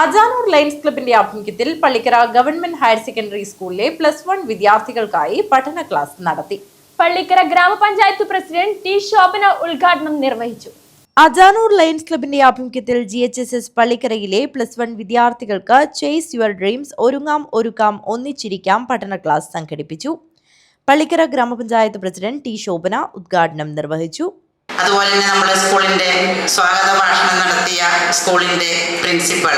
Ajanur lions ക്ലബിന്റെ ആഭിമുഖ്യത്തിൽ Pallikkara government higher secondary സ്കൂളിലെ പ്ലസ് വൺ വിദ്യാർത്ഥികൾക്കായി പഠന ക്ലാസ് നടത്തി. പള്ളിക്കര ഗ്രാമപഞ്ചായത്ത് പ്രസിഡന്റ് ടി ശോഭന ഉദ്ഘാടനം നിർവഹിച്ചു. അജാനൂർ ലയൻസ് ക്ലബിന്റെ ആഭിമുഖ്യത്തിൽ ജി എച്ച് എസ് എസ് പള്ളിക്കരയിലെ പ്ലസ് വൺ വിദ്യാർത്ഥികൾക്ക് ചേസ് യുവർ ഡ്രീംസ് ഒരുങ്ങാം ഒരുക്കാം ഒന്നിച്ചിരിക്കാം പഠന ക്ലാസ് സംഘടിപ്പിച്ചു. പള്ളിക്കര ഗ്രാമപഞ്ചായത്ത് പ്രസിഡന്റ് ടി ശോഭന ഉദ്ഘാടനം നിർവഹിച്ചു. അതുപോലെ തന്നെ നമ്മുടെ സ്കൂളിന്റെ സ്വാഗത ഭാഷണം നടത്തിയ സ്കൂളിന്റെ പ്രിൻസിപ്പൾ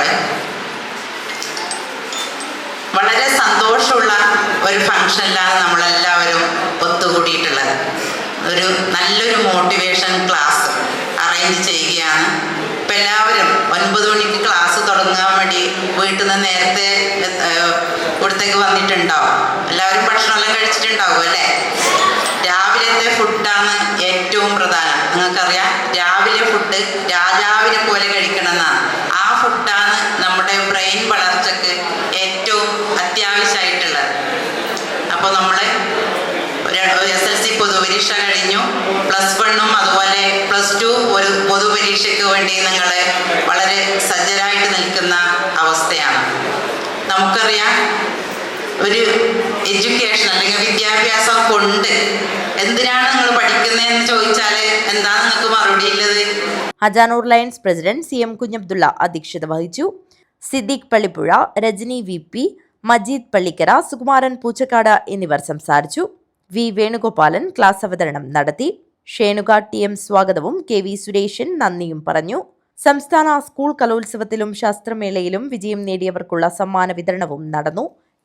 വളരെ സന്തോഷമുള്ള ഒരു ഫംഗ്ഷനിലാണ് നമ്മളെല്ലാവരും ഒത്തുകൂടിയിട്ടുള്ളത്. ഒരു നല്ലൊരു മോട്ടിവേഷൻ ക്ലാസ് അറേഞ്ച് ചെയ്യുകയാണ്. ഇപ്പം എല്ലാവരും ഒൻപത് മണിക്ക് ക്ലാസ് തുടങ്ങാൻ വേണ്ടി വീട്ടിൽ നിന്ന് നേരത്തെ ഇവിടത്തേക്ക് വന്നിട്ടുണ്ടാവും. എല്ലാവരും ഭക്ഷണമെല്ലാം കഴിച്ചിട്ടുണ്ടാവും അല്ലേ രാവിലത്തെ ഫുഡാണ് ഏറ്റവും പ്രധാനം നിങ്ങൾക്കറിയാം രാവിലെ ഫുഡ് രാജാവിനെ പോലെ കഴിക്കണമെന്നാണ്. ആ ഫുഡാണ് നമ്മുടെ ബ്രെയിൻ വളർച്ചക്ക് ഏറ്റവും അത്യാവശ്യമായിട്ടുള്ളത്. അപ്പോൾ നമ്മൾ എസ് എൽ സി പൊതുപരീക്ഷ കഴിഞ്ഞു. പ്ലസ് വണ്ണും അതുപോലെ പ്ലസ് ടു ഒരു പൊതുപരീക്ഷയ്ക്ക് വേണ്ടി നിങ്ങൾ വളരെ സജ്ജരായിട്ട് നിൽക്കുന്ന അവസ്ഥയാണ്. നമുക്കറിയാം ഒരു എഡ്യൂക്കേഷൻ അല്ലെങ്കിൽ വിദ്യാഭ്യാസം കൊണ്ട് എന്തിനാണ് നിങ്ങൾ പഠിക്കുന്നതെന്ന് ചോദിച്ചാൽ എന്താ നിങ്ങൾക്ക് മറുപടി ഉള്ളത്? Ajanur lions president C M Kunhabdulla അധ്യക്ഷത വഹിച്ചു. സിദ്ദീഖ് പള്ളിപ്പുഴ രജനി വി പി മജീദ് പള്ളിക്കര സുകുമാരൻ പൂച്ചക്കാട് എന്നിവർ സംസാരിച്ചു. വി വേണുഗോപാലൻ ക്ലാസ് അവതരണം നടത്തി. ഷേണുക ടി എം സ്വാഗതവും കെ വി സുരേഷൻ നന്ദിയും പറഞ്ഞു. സംസ്ഥാന സ്കൂൾ കലോത്സവത്തിലും ശാസ്ത്രമേളയിലും വിജയം നേടിയവർക്കുള്ള സമ്മാന വിതരണവും നടന്നു.